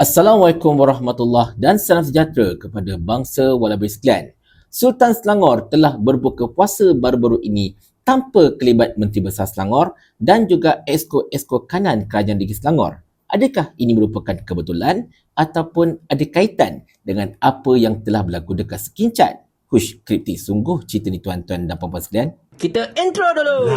Assalamualaikum warahmatullahi dan salam sejahtera kepada bangsa Walabir sekalian. Sultan Selangor telah berbuka puasa baru-baru ini tanpa kelibat Menteri Besar Selangor dan juga esko-esko kanan Kerajaan Negeri Selangor. Adakah ini merupakan kebetulan ataupun ada kaitan dengan apa yang telah berlaku dekat sekincat? Hush, kriptik sungguh cerita ni tuan-tuan dan puan-puan sekalian. Kita intro dulu.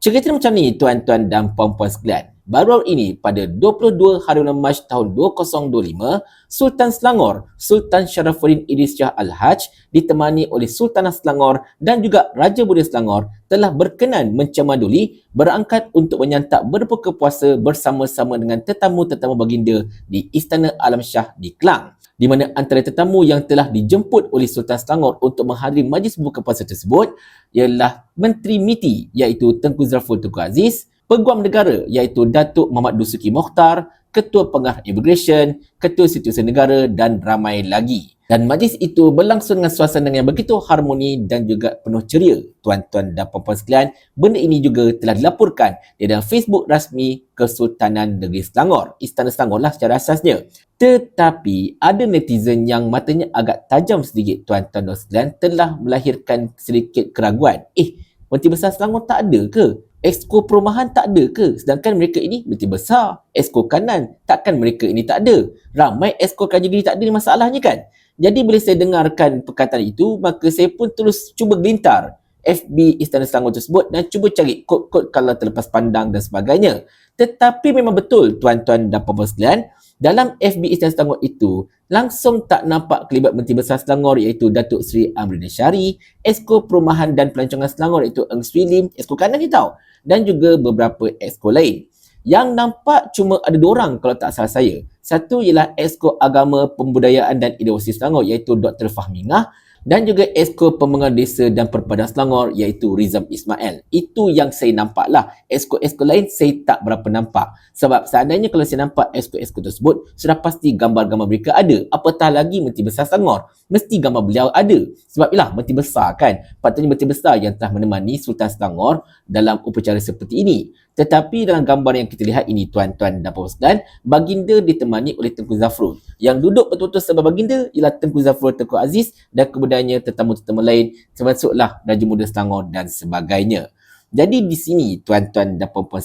Cerita macam ni tuan-tuan dan puan-puan sekalian. Baru-baru ini pada 22 hari Mac tahun 2025, Sultan Selangor, Sultan Sharafuddin Idris Shah Al-Haj ditemani oleh Sultanah Selangor dan juga Raja Muda Selangor telah berkenan mencemaduli berangkat untuk menyantap berbuka puasa bersama-sama dengan tetamu-tetamu baginda di Istana Alam Shah di Kelang di mana antara tetamu yang telah dijemput oleh Sultan Selangor untuk menghadiri majlis buka puasa tersebut ialah Menteri MITI iaitu Tengku Zafrul Tengku Aziz, Peguam Negara iaitu Datuk Muhammad Dusuki Mokhtar, Ketua Pengarah Immigration, Ketua Setiausaha Negara dan ramai lagi. Dan majlis itu berlangsung dengan suasana yang begitu harmoni dan juga penuh ceria. Tuan-tuan dan puan-puan sekalian, benda ini juga telah dilaporkan di dalam Facebook rasmi Kesultanan Negeri Selangor. Istana Selangor lah secara asasnya. Tetapi ada netizen yang matanya agak tajam sedikit tuan-tuan dan sekalian telah melahirkan sedikit keraguan. Eh, Menteri Besar Selangor tak ada ke? Exco perumahan tak ada ke? Sedangkan mereka ini Menteri Besar. Exco kanan, takkan mereka ini tak ada? Ramai exco kerajaan negeri tak ada ni masalahnya kan? Jadi bila saya dengarkan perkataan itu, maka saya pun terus cuba gelintar FB Istana Selangor tersebut dan cuba cari kod-kod kalau terlepas pandang dan sebagainya. Tetapi memang betul tuan-tuan dan puan-puan sekalian, dalam FB Istana Selangor itu langsung tak nampak kelibat Menteri Besar Selangor iaitu Datuk Seri Amrina Syari, Esko Perumahan dan Pelancongan Selangor iaitu Eng Swee Lim, Esko Kanan ni tahu, dan juga beberapa Esko lain. Yang nampak cuma ada dua orang kalau tak salah saya. Satu ialah Esko Agama Pembudayaan dan Ideologi Selangor iaitu Dr. Fahmingah dan juga Esko Pembangunan Desa dan Perpaduan Selangor iaitu Rizam Ismail. Itu yang saya nampak lah. Esko-esko lain saya tak berapa nampak. Sebab seandainya kalau saya nampak esko-esko tersebut, sudah pasti gambar-gambar mereka ada. Apatah lagi Menteri Besar Selangor. Mesti gambar beliau ada. Sebab ialah Menteri Besar kan. Patutnya Menteri Besar yang telah menemani Sultan Selangor dalam upacara seperti ini. Tetapi dalam gambar yang kita lihat ini tuan-tuan dan puan-puan baginda ditemani oleh Tengku Zafrul. Yang duduk betul-betul sebab baginda ialah Tengku Zafrul Tengku Aziz dan kemudiannya tetamu-tetamu lain termasuklah Raja Muda Selangor dan sebagainya. Jadi di sini tuan-tuan dan puan-puan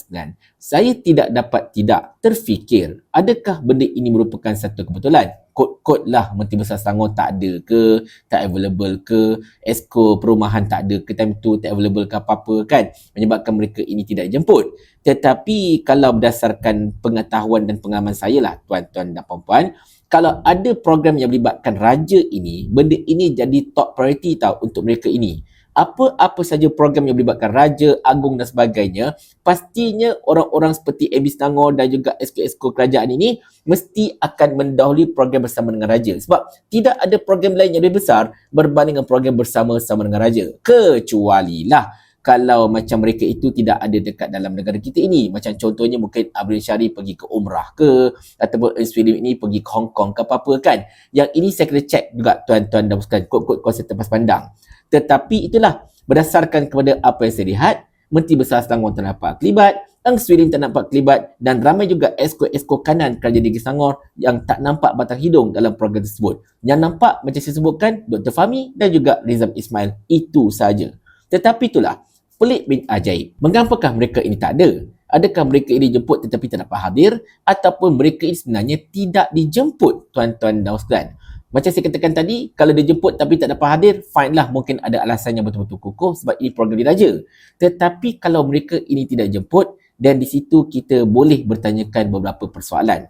saya tidak dapat tidak terfikir adakah benda ini merupakan satu kebetulan. Kod-kod lah. Menteri Besar Selangor tak ada ke, tak available ke, esko perumahan tak ada ke? Time tu, tak available ke apa-apa kan, menyebabkan mereka ini tidak jemput. Tetapi kalau berdasarkan pengetahuan dan pengalaman saya lah tuan-tuan dan puan-puan, kalau ada program yang melibatkan raja ini, benda ini jadi top priority tau untuk mereka ini apa-apa saja program yang melibatkan Raja, Agung dan sebagainya, pastinya orang-orang seperti MB Selangor dan juga SK-SK kerajaan ini mesti akan mendahului program bersama dengan Raja. Sebab tidak ada program lain yang lebih besar berbanding dengan program bersama-sama dengan Raja. Kecuali lah kalau macam mereka itu tidak ada dekat dalam negara kita ini. Macam contohnya mungkin Abril Syari pergi ke Umrah ke ataupun Sweden ini pergi ke Hong Kong ke apa-apa kan. Yang ini saya kena check juga tuan-tuan dan sekalian kod-kod kuasa tempat pandang. Tetapi itulah berdasarkan kepada apa yang saya lihat, Menteri Besar Selangor tak nampak kelibat, Eng Sweden tak nampak kelibat dan ramai juga esko-esko kanan Kerajaan Negeri Selangor yang tak nampak batang hidung dalam program tersebut. Yang nampak macam saya sebutkan Dr. Fahmi dan juga Rizam Ismail. Itu saja. Tetapi itulah, pelik bin ajaib. Mengapakah mereka ini tak ada? Adakah mereka ini dijemput tetapi tak dapat hadir ataupun mereka ini sebenarnya tidak dijemput tuan-tuan dan sekalian? Macam saya katakan tadi, kalau dia jemput tapi tak dapat hadir, fine lah. Mungkin ada alasan yang betul-betul kukuh sebab ini program diraja. Tetapi kalau mereka ini tidak jemput, dan di situ kita boleh bertanyakan beberapa persoalan.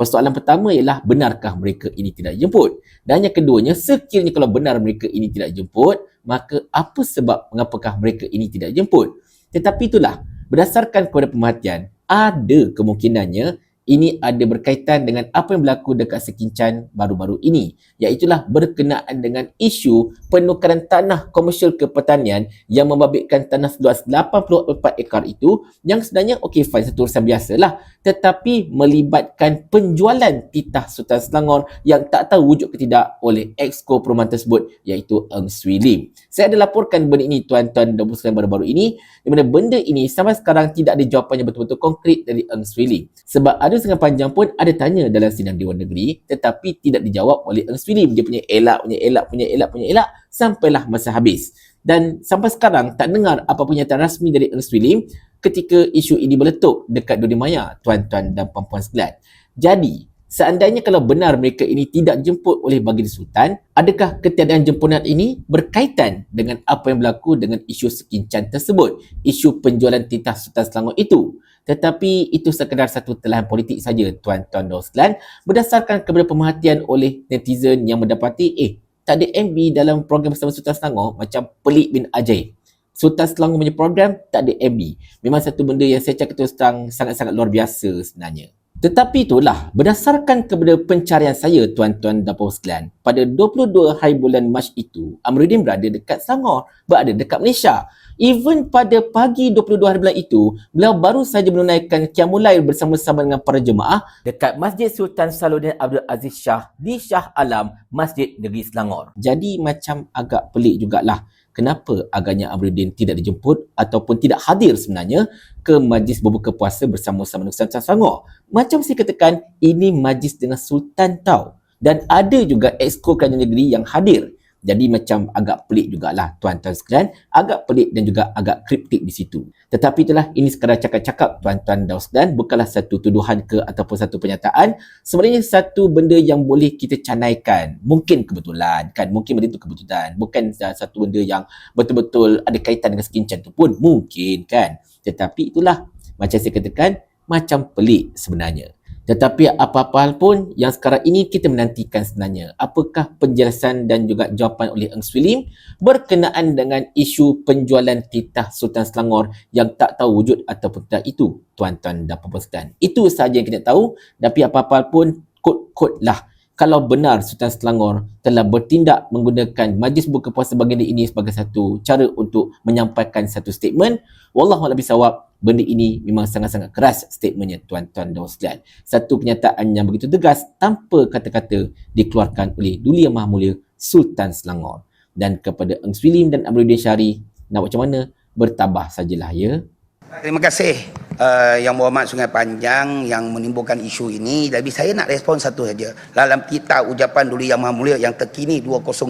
Persoalan pertama ialah benarkah mereka ini tidak jemput? Dan yang keduanya, sekiranya kalau benar mereka ini tidak jemput, maka apa sebab mengapakah mereka ini tidak jemput? Tetapi itulah, berdasarkan kepada pemerhatian, ada kemungkinannya ini ada berkaitan dengan apa yang berlaku dekat Sekincan baru-baru ini iaitulah berkenaan dengan isu penukaran tanah komersial ke pertanian yang membabitkan tanah seluas 84 ekar itu yang sebenarnya okey fine satu urusan biasalah tetapi melibatkan penjualan titah Sultan Selangor yang tak tahu wujud ke tidak oleh exco perumahan tersebut iaitu Eng Swee Lim. Saya ada laporkan benda ini tuan-tuan dan puan baru-baru ini di mana benda ini sampai sekarang tidak ada jawapan yang betul-betul konkret dari Eng Swee Lim. Sebab setengah panjang pun ada tanya dalam sidang Dewan Negeri tetapi tidak dijawab oleh Swee Lim. Dia punya elak, punya elak, punya elak, punya elak sampailah masa habis. Dan sampai sekarang tak dengar apa pernyataan rasmi dari Swee Lim ketika isu ini meletup dekat dunia maya, tuan-tuan dan puan-puan sekalian. Jadi, seandainya kalau benar mereka ini tidak dijemput oleh Baginda Sultan, adakah ketiadaan jemputan ini berkaitan dengan apa yang berlaku dengan isu sekincan tersebut, isu penjualan titah Sultan Selangor itu? Tetapi itu sekadar satu telahan politik saja tuan-tuan dan sekalian berdasarkan kepada pemerhatian oleh netizen yang mendapati eh tak ada MB dalam program bersama Sultan Selangor macam pelik bin ajaib. Sultan Selangor punya program tak ada MB. Memang satu benda yang saya cakap terus terang sangat-sangat luar biasa sebenarnya. Tetapi itulah berdasarkan kepada pencarian saya tuan-tuan dan puan sekalian pada 22 hari bulan Mac itu Amruddin berada dekat Selangor berada dekat Malaysia Even pada pagi 22 hari bulan itu, beliau baru saja menunaikan Qiyamulail bersama-sama dengan para jemaah dekat Masjid Sultan Saluddin Abdul Aziz Shah di Shah Alam, Masjid Negeri Selangor. Jadi macam agak pelik jugalah kenapa agaknya Amruddin tidak dijemput ataupun tidak hadir sebenarnya ke majlis berbuka puasa bersama-sama dengan Sultan Selangor. Macam saya katakan, ini majlis dengan Sultan tau. Dan ada juga exco kerajaan negeri yang hadir. Jadi macam agak pelik jugalah tuan-tuan sekalian, agak pelik dan juga agak kriptik di situ. Tetapi itulah ini sekadar cakap-cakap tuan-tuan dan sekalian, bukanlah satu tuduhan ke ataupun satu pernyataan. Sebenarnya satu benda yang boleh kita canaikan. Mungkin kebetulan kan, mungkin benda itu kebetulan. Bukan satu benda yang betul-betul ada kaitan dengan skincan tu pun mungkin kan. Tetapi itulah macam saya katakan macam pelik sebenarnya. Tetapi apa-apa hal pun yang sekarang ini kita menantikan sebenarnya. Apakah penjelasan dan juga jawapan oleh Eng Swee Lim berkenaan dengan isu penjualan titah Sultan Selangor yang tak tahu wujud ataupun tidak itu tuan-tuan dan puan sekalian. Itu sahaja yang kita tahu. Tapi apa-apa hal pun kod-kod lah kalau benar Sultan Selangor telah bertindak menggunakan majlis buka puasa baginda ini sebagai satu cara untuk menyampaikan satu statement, wallahu a'lam bisawab benda ini memang sangat-sangat keras statementnya tuan-tuan dan sekalian. Satu kenyataan yang begitu tegas tanpa kata-kata dikeluarkan oleh Duli Yang Maha Mulia Sultan Selangor. Dan kepada Eng Swee Lim dan Amruddin Syari, nak buat macam mana? Bertabah sajalah ya. Terima kasih uh, Yang Berhormat Sungai Panjang yang menimbulkan isu ini. Tapi saya nak respon satu saja. Dalam kita ucapan Duli Yang Maha Mulia yang terkini 2025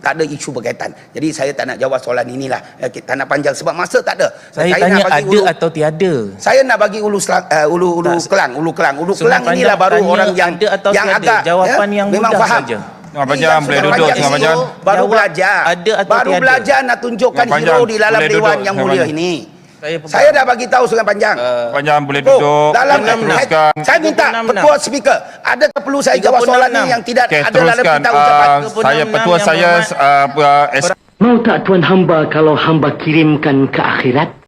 tak ada isu berkaitan. Jadi saya tak nak jawab soalan inilah. Uh, tak nak panjang sebab masa tak ada. Saya, saya tanya nak bagi ada ulu, atau tiada. Saya nak bagi ulu selang, uh, ulu ulu tak, kelang, ulu kelang. Ulu Sungai kelang inilah baru orang yang ada atau yang tiada. agak jawapan ya, yang memang mudah faham. saja. Tengah panjang boleh duduk tengah panjang. Baru belajar. Ada atau baru tiada. belajar nak tunjukkan hero di dalam dewan yang mulia ini. Saya, saya dah bagi tahu Sungai Panjang. Uh, panjang boleh duduk. dalam teruskan. Saya minta petua speaker. Adakah perlu saya jawab soalan ini yang tidak okay, ada dalam kita ucapan? Uh, saya petua saya uh, uh, Mau tak tuan hamba kalau hamba kirimkan ke akhirat?